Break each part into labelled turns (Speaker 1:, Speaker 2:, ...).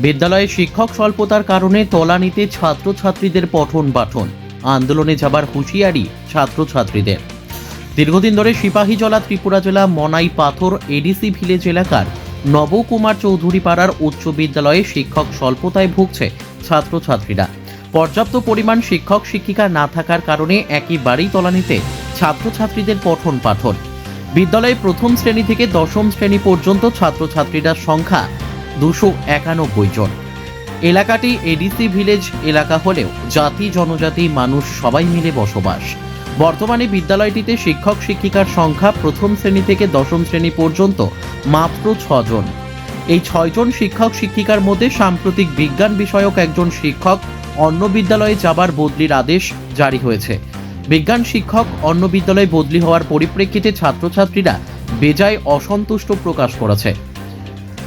Speaker 1: বিদ্যালয়ে শিক্ষক স্বল্পতার কারণে তলানিতে ছাত্রছাত্রীদের পঠন পাঠন। আন্দোলনে যাবার হুঁশিয়ারি ছাত্রছাত্রীদের। দীর্ঘদিন ধরে সিপাহীজলা ত্রিপুরা জেলা মনাই পাথর এডিসি ভিলেজ এলাকার নবকুমার চৌধুরী পাড়ার উচ্চ বিদ্যালয়ে শিক্ষক স্বল্পতায় ভুগছে ছাত্রছাত্রীরা। পর্যাপ্ত পরিমাণ শিক্ষক শিক্ষিকা না থাকার কারণে বাড়ি তলানিতে ছাত্রছাত্রীদের পঠন পাঠন। বিদ্যালয়ে প্রথম শ্রেণি থেকে দশম শ্রেণি পর্যন্ত ছাত্রছাত্রীরা সংখ্যা দুশো একানব্বই জন। এলাকাটি এডিসি ভিলেজ এলাকা হলেও জাতি, জনজাতি, মানুষ সবাই মিলে বসবাস। বর্তমানে বিদ্যালয়টিতে শিক্ষক শিক্ষিকার সংখ্যা প্রথম শ্রেণি থেকে দশম শ্রেণি পর্যন্ত মাত্র ছজন। এই ছয়জন শিক্ষক শিক্ষিকার মধ্যে সাম্প্রতিক বিজ্ঞান বিষয়ক একজন শিক্ষক অন্য বিদ্যালয়ে যাবার বদলির আদেশ জারি হয়েছে। বিজ্ঞান শিক্ষক অন্য বিদ্যালয়ে বদলি হওয়ার পরিপ্রেক্ষিতে ছাত্রছাত্রীরা বেজায় অসন্তুষ্ট প্রকাশ করেছে।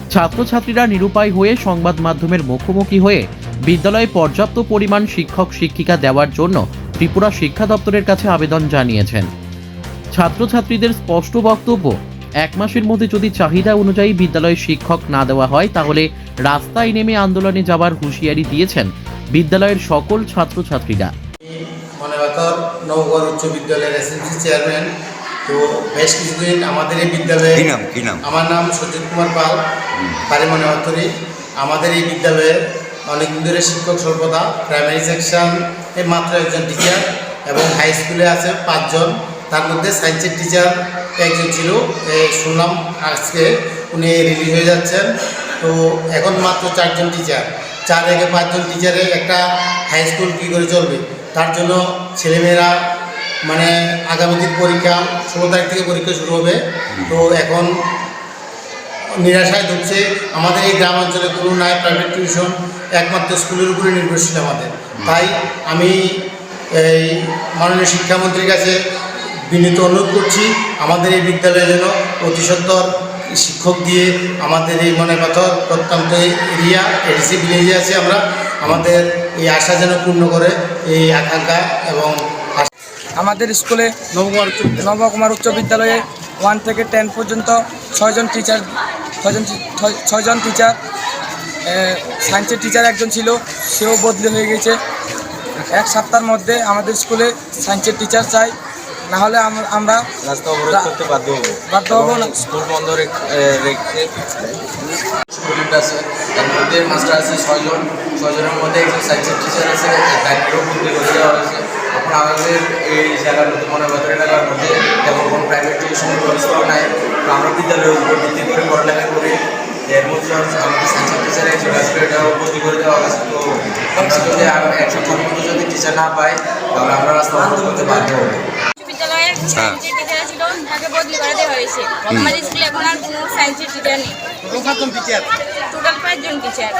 Speaker 1: ছাত্রছাত্রীরা নিরুপায় হয়ে সংবাদ মাধ্যমের মুখোমুখি হয়ে বিদ্যালয়ে পর্যাপ্ত পরিমাণ শিক্ষক শিক্ষিকা দেওয়ার জন্য ত্রিপুরা শিক্ষা দপ্তরের কাছে আবেদন জানিয়েছেন। ছাত্রছাত্রীদের স্পষ্ট বক্তব্য, এক মাসের মধ্যে যদি চাহিদা অনুযায়ী বিদ্যালয়ে শিক্ষক না দেওয়া হয়, তাহলে রাস্তায় নেমে আন্দোলনে যাবার হুঁশিয়ারি দিয়েছেন বিদ্যালয়ের সকল ছাত্রছাত্রীরা।
Speaker 2: নবগড় উচ্চ বিদ্যালয়ের এসএমসি চেয়ারম্যান তো বেশ কিছুদিন আমাদের এই বিদ্যালয়ে
Speaker 3: কি নাম কি নাম?
Speaker 2: আমার নাম সজ্জিত কুমার পাল বাড়ি মনেবাতরি আমাদের এই বিদ্যালয়ে অনেকদিন ধরে শিক্ষক সর্বদা প্রাইমারি সেকশন এ মাত্র একজন টিচার এবং হাই স্কুলে আছে পাঁচজন। তার মধ্যে সায়েন্সের টিচার একজন ছিল শুনলাম আজকে উনি রিলিজ হয়ে যাচ্ছেন। তো এখন মাত্র চারজন টিচার চার থেকে পাঁচজন টিচারের একটা হাই স্কুল কী করে চলবে? তার জন্য ছেলেমেয়েরা মানে আগামী দিন পরীক্ষা, ষোলো তারিখ থেকে পরীক্ষা শুরু হবে। তো এখন নিরাশায় ঢুকছে আমাদের এই গ্রাম অঞ্চলে কোনো নাই প্রাইভেট টিউশন একমাত্র স্কুলের উপরে নির্ভরশীল আমাদের। তাই আমি এই মাননীয় শিক্ষামন্ত্রীর কাছে বিনীত অনুরোধ করছি, আমাদের এই বিদ্যালয়ে যেন অতি সত্বর শিক্ষক দিয়ে আমাদের এই মনে পাথর প্রত্যন্ত এরিয়া এডিসি ভিলেজে আছে আমরা। আমাদের এই আশা যেন পূর্ণ করে এই আকাঙ্ক্ষা এবং
Speaker 4: আমাদের স্কুলে নবকুমার নবকুমার উচ্চ বিদ্যালয়ে ওয়ান থেকে টেন পর্যন্ত ছয়জন টিচার ছয়জন ছয়জন টিচার সায়েন্সের টিচার একজন ছিল সেও বদলি হয়ে গেছে। এক সপ্তাহের মধ্যে আমাদের স্কুলে সায়েন্সের টিচার চাই। না হলে আমরা
Speaker 5: রাস্তা অবরোধ করতে বাধ্য হব।
Speaker 4: বাধ্য হব না।
Speaker 5: স্কুল বন্ধ রেখ- রেখে স্টুডেন্ট আছে তার মধ্যে মাস্টার আছে ছয়জন। ছয়জনের মধ্যে একজন সাইন্সের টিচার আছে তাকেও বুদ্ধি করে দেওয়া হয়েছে। এখন আমাদের এই জায়গার মধ্যে মনে বাজার এলাকার মধ্যে তেমন কোনো প্রাইভেট টিউশনের ব্যবস্থাও নাই। আমরা বিদ্যালয়ের উপর ভিত্তি করে পড়ালেখা করি। এর মধ্যে আমাদের সাইন্সের টিচার একজন আসবে এটাও বুদ্ধি করে দেওয়া হয়েছে। তো আমরা যদি এক যদি টিচার না পাই তাহলে আমরা রাস্তা করতে বাধ্য হব।
Speaker 3: হ্যাঁ।
Speaker 6: ছিল তাকে বদলি করে দেওয়া হয়েছে আমাদের স্কুলে এখন আর কোনো সায়েন্সের টিচার নেই টোটাল পাঁচজন টিচার